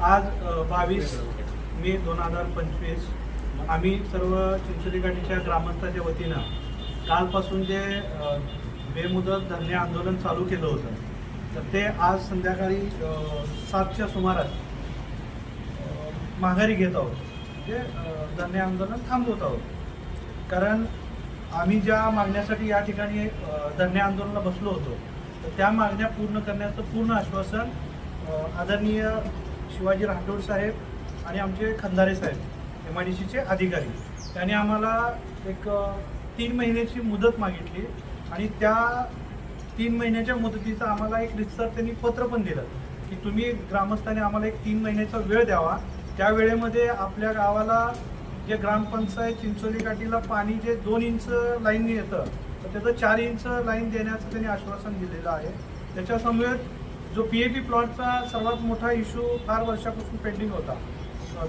आज बावीस मे दोन हजार पंचवीस आम्ही सर्व चिंचोली घाटीच्या ग्रामस्थाच्या वतीनं कालपासून जे बेमुदत धरणे आंदोलन चालू केलं होतं तर ते आज संध्याकाळी सातच्या सुमारास माघारी घेत आहोत. म्हणजे, ते धरणे आंदोलन थांबवत आहोत. कारण आम्ही ज्या मागण्यासाठी या ठिकाणी धरणे आंदोलनाला बसलो होतो तर त्या मागण्या पूर्ण करण्याचं पूर्ण आश्वासन आदरणीय शिवाजी राठोड साहेब आणि आमचे खंदारे साहेब एम आय डी सीचे अधिकारी. त्यांनी आम्हाला एक तीन महिन्याची मुदत मागितली आणि त्या तीन महिन्याच्या मुदतीचं आम्हाला एक रितसर त्यांनी पत्र पण दिलं की तुम्ही ग्रामस्थांनी आम्हाला एक तीन महिन्याचा वेळ द्यावा. त्या वेळेमध्ये आपल्या गावाला जे ग्रामपंचायत चिंचोली काठीला पाणी जे दोन इंच लाईनने येतं तर त्याचं चार इंच लाईन देण्याचं त्यांनी आश्वासन दिलेलं आहे. त्याच्यासमवेत जो पी ए पी प्लॉटचा सर्वात मोठा इश्यू फार वर्षापासून पेंडिंग होता.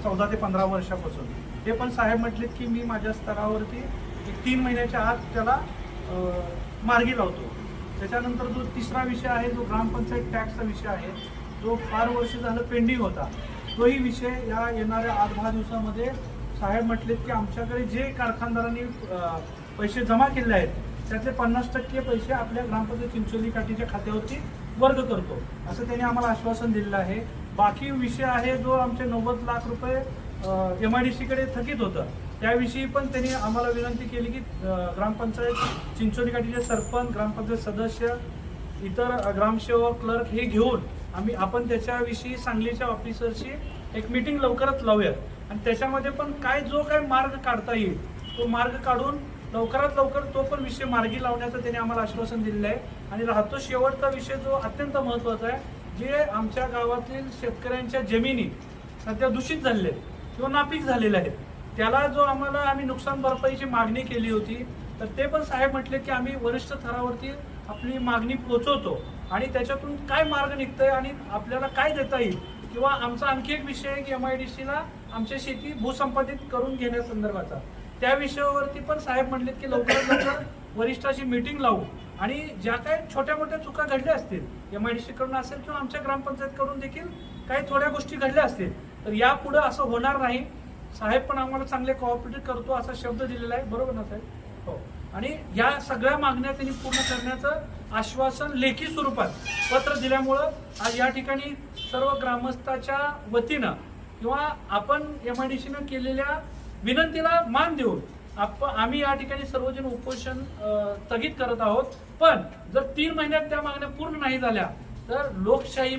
चौदा ते पंधरा वर्षापासून. ते पण साहेब म्हटले की मी माझ्या स्तरावरती एक तीन महिन्याच्या आत त्याला मार्गी लावतो. त्याच्यानंतर जो तिसरा विषय आहे जो ग्रामपंचायत टॅक्सचा विषय आहे जो फार वर्ष झालं पेंडिंग होता तोही विषय या येणाऱ्या आठ दहा दिवसामध्ये साहेब म्हटलेत की आमच्याकडे जे कारखानदारांनी पैसे जमा केले आहेत त्यातले पन्नास टक्के पैसे आपल्या ग्रामपंचायत चिंचोली काठीच्या खात्यावरती वर्ग करतो. असं त्यांनी आम्हाला आश्वासन दिलेलं आहे. बाकी विषय आहे जो आमचे नव्वद लाख रुपये एम आय डी सीकडे थकीत होतं. त्याविषयी पण त्यांनी आम्हाला विनंती केली की ग्रामपंचायत चिंचोली काठीचे सरपंच ग्रामपंचायत सदस्य इतर ग्रामसेवक क्लर्क हे घेऊन आम्ही आपण त्याच्याविषयी सांगलीच्या ऑफिसरशी एक मीटिंग लवकरच लावूयात. आणि त्याच्यामध्ये पण काय जो काय मार्ग काढता येईल तो मार्ग काढून लवकरात लवकर तो पण विषय मार्गी लावण्याचं त्यांनी आम्हाला आश्वासन दिलेलं आहे. आणि राहतो शेवटचा विषय जो अत्यंत महत्त्वाचा आहे जे आमच्या गावातील शेतकऱ्यांच्या जमिनी सध्या दूषित झालेल्या आहेत किंवा नापीक झालेल्या आहेत त्याला जो आम्हाला आम्ही नुकसान भरपाईची मागणी केली होती तर ते पण साहेब म्हटले की आम्ही वरिष्ठ थरावरती आपली मागणी पोचवतो आणि त्याच्यातून काय मार्ग निघतंय आणि आपल्याला काय देता येईल किंवा आमचा आणखी एक विषय आहे की एम आय डी सीला आमची शेती भूसंपादित करून घेण्यासंदर्भाचा. त्या विषयावरती पण साहेब म्हणलेत की लवकरात लवकर वरिष्ठाची मीटिंग लावू. आणि ज्या काही छोट्या मोठ्या चुका घडल्या असतील एम आय डी सी कडून असेल किंवा आमच्या ग्रामपंचायतकडून देखील काही थोड्या गोष्टी घडल्या असतील तर यापुढे असं होणार नाही. साहेब पण आम्हाला चांगले कोऑपरेटिव्ह करतो असा शब्द दिलेला आहे. बरोबर ना साहेब? हो. आणि या सगळ्या मागण्या त्यांनी पूर्ण करण्याचं आश्वासन लेखी स्वरूपात पत्र दिल्यामुळं आज या ठिकाणी सर्व ग्रामस्थाच्या वतीनं किंवा आपण एम आय डी सीनं केलेल्या विनंतीला मान देऊन आप आम्ही या ठिकाणी सर्वजण उपोषण स्थगित करत आहोत. पण जर तीन महिन्यात त्या मागण्या पूर्ण नाही झाल्या तर लोकशाही